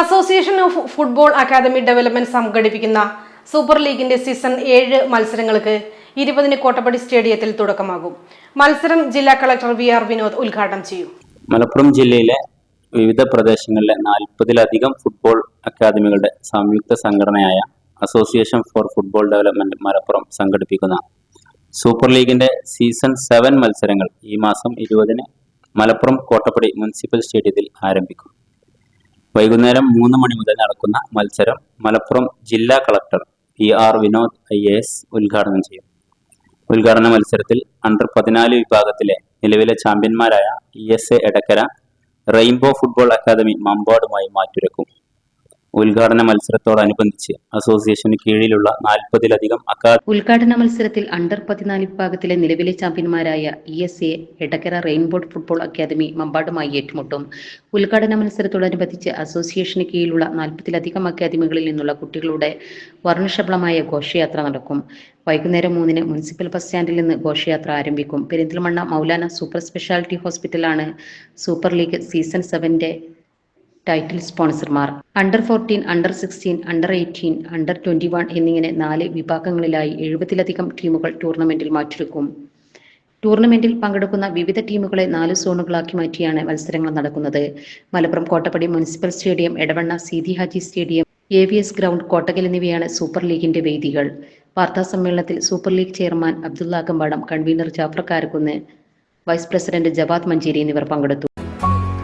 Association of football academy development സംഘടിപ്പിക്കുന്ന super ലീഗിന്റെ season ഏഴ് മത്സരങ്ങൾക്ക് ഇരുപതിന് കോട്ടപ്പടി സ്റ്റേഡിയത്തിൽ തുടക്കമാകും. മത്സരം ജില്ലാ കളക്ടർ വി ആർ വിനോദ് ഉദ്ഘാടനം ചെയ്യും. മലപ്പുറം ജില്ലയിലെ വിവിധ പ്രദേശങ്ങളിലെ നാൽപ്പതിലധികം ഫുട്ബോൾ അക്കാദമികളുടെ സംയുക്ത സംഘടനയായ association for football development Malappuram സംഘടിപ്പിക്കുന്ന സൂപ്പർ ലീഗിന്റെ സീസൺ സെവൻ മത്സരങ്ങൾ ഈ മാസം ഇരുപതിന് മലപ്പുറം കോട്ടപ്പടി മുനിസിപ്പൽ സ്റ്റേഡിയത്തിൽ ആരംഭിക്കും. വൈകുന്നേരം മൂന്ന് മണി മുതൽ നടക്കുന്ന മത്സരം മലപ്പുറം ജില്ലാ collector P R Vinod I A S ഉദ്ഘാടനം ചെയ്യും. ഉദ്ഘാടന മത്സരത്തിൽ അണ്ടർ പതിനാല് വിഭാഗത്തിലെ നിലവിലെ ചാമ്പ്യന്മാരായ E S A Edakkara rainbow football academy മമ്പാടുമായി മാറ്റുരക്കും. ഉദ്ഘാടന മത്സരത്തോടനുബന്ധിച്ച് അസോസിയേഷന് കീഴിലുള്ള നാൽപ്പതിലധികം അക്കാദമി ഉദ്ഘാടന മത്സരത്തിൽ അണ്ടർ പതിനാല് വിഭാഗത്തിലെ നിലവിലെ ചാമ്പ്യന്മാരായ E S A Edakkara rainbow football academy മമ്പാടുമായി ഏറ്റുമുട്ടും. ഉദ്ഘാടന മത്സരത്തോടനുബന്ധിച്ച് അസോസിയേഷന് കീഴിലുള്ള നാൽപ്പതിലധികം അക്കാദമികളിൽ നിന്നുള്ള കുട്ടികളുടെ വർണശബളമായ ഘോഷയാത്ര നടക്കും. വൈകുന്നേരം മൂന്നിന് മുനിസിപ്പൽ ബസ് സ്റ്റാൻഡിൽ നിന്ന് ഘോഷയാത്ര ആരംഭിക്കും. പെരിന്തൽമണ്ണ മൗലാന സൂപ്പർ സ്പെഷ്യാലിറ്റി ഹോസ്പിറ്റലാണ് സൂപ്പർ ലീഗ് സീസൺ സെവന്റെ title സ്പോൺസർമാർ. Under fourteen under sixteen under eighteen under twenty one എന്നിങ്ങനെ നാല് വിഭാഗങ്ങളിലായി എഴുപതിലധികം ടീമുകൾ ടൂർണമെന്റിൽ മാറ്റിരിക്കും. ടൂർണമെന്റിൽ പങ്കെടുക്കുന്ന വിവിധ ടീമുകളെ നാല് സോണുകളാക്കി മാറ്റിയാണ് മത്സരങ്ങൾ നടക്കുന്നത്. Malappuram Kottappadi municipal stadium Edavanna Seethi Haji stadium A V S ground Kottakkal എന്നിവയാണ് സൂപ്പർ ലീഗിന്റെ വേദികൾ. വാർത്താ സമ്മേളനത്തിൽ super league chairman Abdulla Akampadam convener Jafar Karakkunnu vice president Javad Manjeri എന്നിവർ പങ്കെടുത്തു.